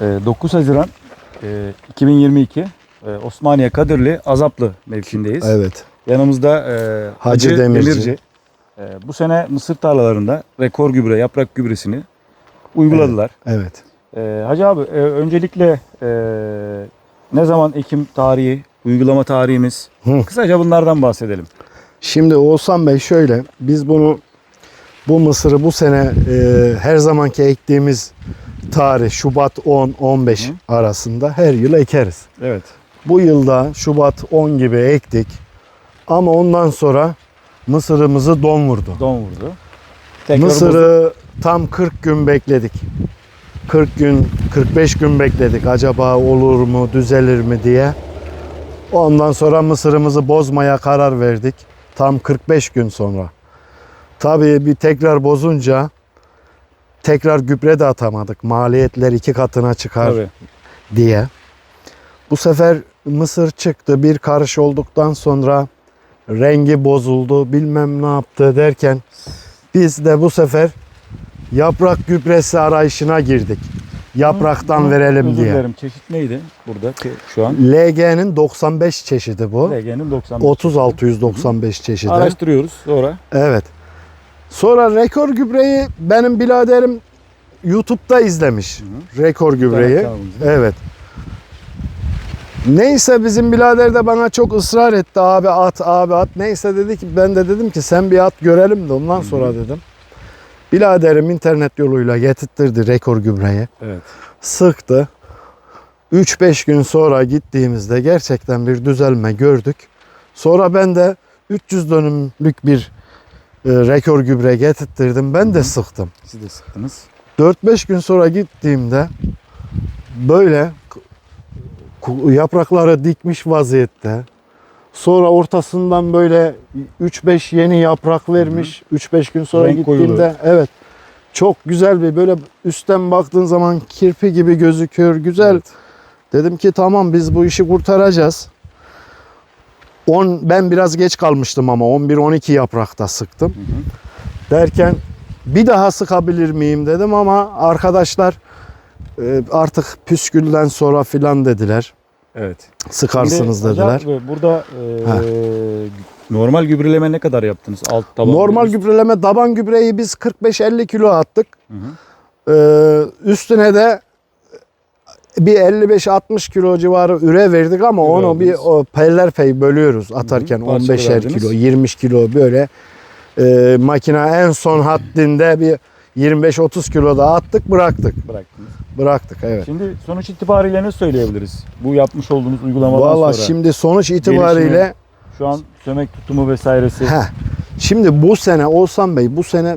Ee, 9 Haziran e, 2022 e, Osmaniye Kadirli Azaplı mevkiindeyiz. Evet. Yanımızda e, Hacı Demirci. E, bu sene mısır tarlalarında rekor gübre, yaprak gübresini uyguladılar. Evet. E, Hacı abi e, öncelikle e, ne zaman ekim tarihi, uygulama tarihimiz? Hı. Kısaca bunlardan bahsedelim. Şimdi Oğuzhan Bey şöyle biz bunu bu mısırı bu sene e, her zamanki ektiğimiz tarih Şubat 10-15 arasında her yıl ekeriz. Evet. Bu yılda Şubat 10 gibi ektik ama ondan sonra mısırımızı don vurdu. Don vurdu. Tekrar Mısırı tam 40 gün bekledik. 40 gün, 45 gün bekledik. Acaba olur mu, düzelir mi diye. Ondan sonra mısırımızı bozmaya karar verdik. Tam 45 gün sonra. Tabii bir tekrar bozunca tekrar gübre de atamadık. Maliyetler iki katına çıkar Tabii. diye. Bu sefer mısır çıktı. Bir karış olduktan sonra rengi bozuldu. Bilmem ne yaptı derken biz de bu sefer yaprak gübresi arayışına girdik. Yapraktan Hı, verelim özür diye. dilerim. Çeşit neydi burada ki şu an? LG'nin 95 çeşidi bu. LG'nin 90. 30 695 çeşidi. Araştırıyoruz sonra. Evet. Sonra rekor gübreyi benim biraderim YouTube'da izlemiş. Rekor gübreyi. kanalımızda. Evet. Neyse bizim birader de bana çok ısrar etti abi at abi at. Neyse dedi ki ben de dedim ki sen bir at görelim de ondan sonra dedim. Biraderim internet yoluyla getirttirdi rekor gübreyi. Evet. Sıktı. 3-5 gün sonra gittiğimizde gerçekten bir düzelme gördük. Sonra ben de 300 dönümlük bir e, rekor gübre getirttirdim. Ben de sıktım. Siz de sıktınız. 4-5 gün sonra gittiğimde böyle yaprakları dikmiş vaziyette. Sonra ortasından böyle 3-5 yeni yaprak vermiş. 3-5 gün sonra Renk gittiğimde koyulu. evet çok güzel bir böyle üstten baktığın zaman kirpi gibi gözüküyor. Güzel. Evet. Dedim ki tamam biz bu işi kurtaracağız. 10 ben biraz geç kalmıştım ama 11-12 yaprakta sıktım. Hı hı. Derken bir daha sıkabilir miyim dedim ama arkadaşlar e, artık püskülden sonra filan dediler. Evet. Sıkarsınız Şimdi dediler. Abi, burada e, normal gübreleme ne kadar yaptınız? Alt taban. Normal üst- gübreleme taban gübreyi biz 45-50 kilo attık. Hı hı. Ee, üstüne de bir 55-60 kilo civarı üre verdik ama Üre onu bir o peller pey bölüyoruz atarken Hı hı, parçalı 15'er verdiniz. kilo 20 kilo böyle e, makine en son haddinde bir 25-30 kilo da attık bıraktık. Bıraktınız. Bıraktık evet. Şimdi sonuç itibariyle ne söyleyebiliriz? Bu yapmış olduğunuz uygulamadan Valla sonra. şimdi sonuç itibariyle Şu an sömek tutumu vesairesi. Heh. Şimdi bu sene Oğuzhan Bey bu sene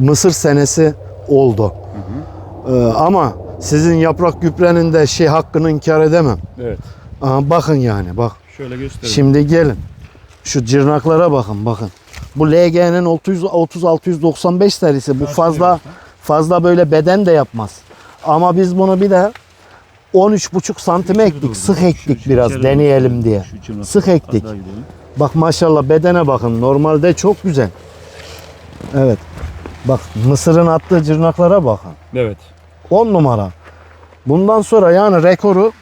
Mısır senesi oldu. Ee, ama sizin yaprak gübrenin de şey hakkını inkar edemem. Evet. Aha, bakın yani bak. Şöyle göstereyim. Şimdi gelin. Şu cırnaklara bakın bakın. Bu LG'nin 30 30 695 serisi bu fazla fazla böyle beden de yapmaz. Ama biz bunu bir de 13,5 santime ektik. Sık ektik biraz deneyelim diye. Sık ektik. Bak maşallah bedene bakın. Normalde çok güzel. Evet. Bak mısırın attığı cırnaklara bakın. Evet. 10 numara. Bundan sonra yani rekoru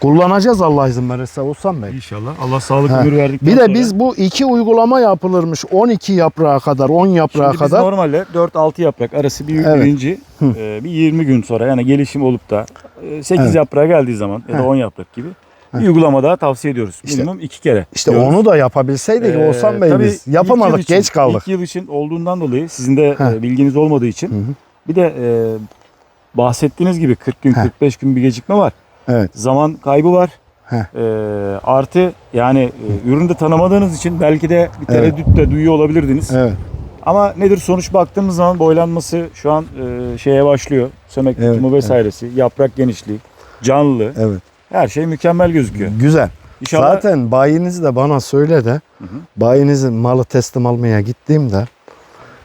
kullanacağız Allah izin verirse Oğuzhan Bey. İnşallah. Allah sağlık Ha. ömür verdikten Bir de sonra. biz bu iki uygulama yapılırmış 12 yaprağa kadar 10 yaprağa Şimdi biz kadar. normalde 4-6 yaprak arası bir Evet. birinci e, bir 20 gün sonra yani gelişim olup da 8 Evet. yaprağa geldiği zaman ya da Heh. 10 yaprak gibi bir uygulama daha tavsiye ediyoruz. İşte- Minimum 2 kere. İşte diyoruz. onu da yapabilseydik Ee, Oğuzhan Bey tabii biz ilk yıl yapamadık için- geç kaldık. İlk yıl için olduğundan dolayı sizin de Heh. e, bilginiz olmadığı için bir de e, bahsettiğiniz gibi 40 gün Heh. 45 gün bir gecikme var. Evet. Zaman kaybı var. Heh. E, artı yani e, ürünü de tanımadığınız için belki de bir Evet. tereddüt de duyuyor olabilirdiniz. Evet. Ama nedir sonuç baktığımız zaman boylanması şu an e, şeye başlıyor. Sömek Evet, tutumu vesairesi, yaprak genişliği, canlı. Evet. Her şey mükemmel gözüküyor. Güzel. İnşallah Zaten bayiniz de bana söyle de Hı hı. bayinizin malı teslim almaya gittiğimde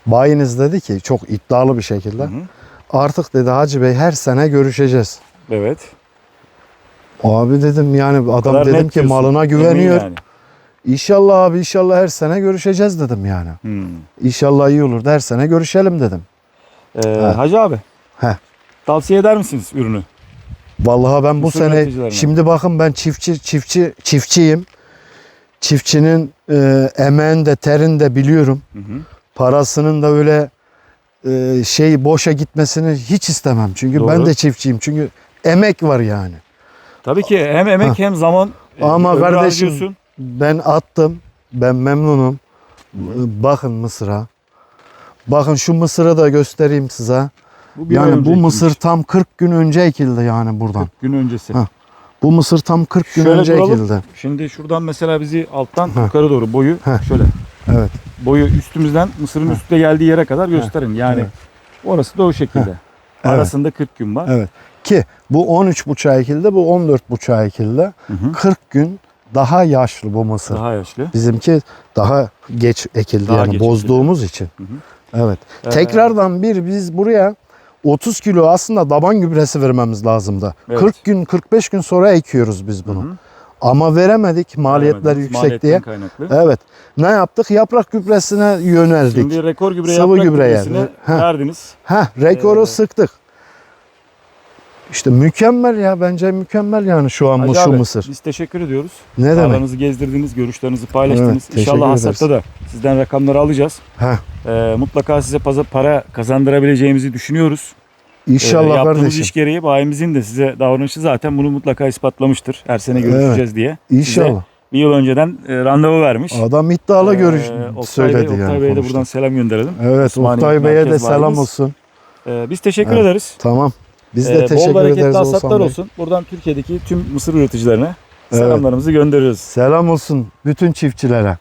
bayiniz dedi ki çok iddialı bir şekilde Hı hı. Artık dedi Hacı Bey her sene görüşeceğiz. Evet. Abi dedim yani adam dedim ki diyorsun. malına güveniyor. yani. İnşallah abi inşallah her sene görüşeceğiz dedim yani. Hmm. İnşallah iyi olur da her sene görüşelim dedim. Ee, Ha. Hacı abi. Heh. Tavsiye eder misiniz ürünü? Vallahi ben bu Mısır sene şimdi bakın ben çiftçi çiftçi çiftçiyim. Çiftçinin e, emeğini de terini de biliyorum. Hı hı. Parasının da öyle e, şey boşa gitmesini hiç istemem. Çünkü Doğru. ben de çiftçiyim. Çünkü emek var yani. Tabii ki hem emek Ha. hem zaman e, Ama kardeşim, harcıyorsun. Ben attım. Ben memnunum. Bakın mısıra. Bakın şu mısırı da göstereyim size. Bu Yani bu mısır ekilmiş. tam 40 gün önce ekildi yani buradan. 40 gün öncesi. Ha. Bu mısır tam 40 gün Şöyle önce duralım. ekildi. Şimdi şuradan mesela bizi alttan Ha. yukarı doğru boyu Ha. şöyle. Evet. Boyu üstümüzden mısırın üstte geldiği yere kadar gösterin. Yani Evet. orası da o şekilde. Evet. Arasında 40 gün var. Evet. Ki bu 13 buçuğa ekildi, bu 14 buçuğa ekildi. Hı hı. 40 gün daha yaşlı bu mısır. Daha yaşlı. Bizimki daha geç ekildi Daha yani geç bozduğumuz için. Hı hı. Evet. Ee, Tekrardan bir biz buraya 30 kilo aslında daban gübresi vermemiz lazımdı. Evet. 40 gün 45 gün sonra ekiyoruz biz bunu. Hı hı. Ama veremedik maliyetler Veremediniz, yüksek maliyetten diye. kaynaklı. Evet. Ne yaptık? Yaprak gübresine yöneldik. Şimdi rekor gübre Sıvı yaprak gübre gübresine yani. Ha. verdiniz. Heh, rekoru Ee, sıktık. İşte mükemmel ya bence mükemmel yani şu an bu Hacı şu abi, mısır. Biz teşekkür ediyoruz. Ne demek? Tarlanızı gezdirdiniz, görüşlerinizi paylaştınız. Teşekkür İnşallah ederiz. hasatta da sizden rakamları alacağız. Heh, Ee, mutlaka size paza- para kazandırabileceğimizi düşünüyoruz. Ee, inşallah yaptığımız kardeşim. iş gereği bayimizin de size davranışı zaten bunu mutlaka ispatlamıştır. Her sene görüşeceğiz diye. İnşallah. Bir yıl önceden e, randevu vermiş. Adam iddialı Ee, görüş Oktay söyledi Bey, yani. Oktay Bey'e de buradan selam gönderelim. Evet Osmaniye Oktay Bey'e de selam Valimiz. olsun. Ee, biz teşekkür Evet. ederiz. Tamam. Biz de Ee, teşekkür bol bereketli ederiz hasatlar Oğuzhan Bey. olsun. Buradan Türkiye'deki tüm mısır üreticilerine Evet. selamlarımızı gönderiyoruz. Selam olsun bütün çiftçilere.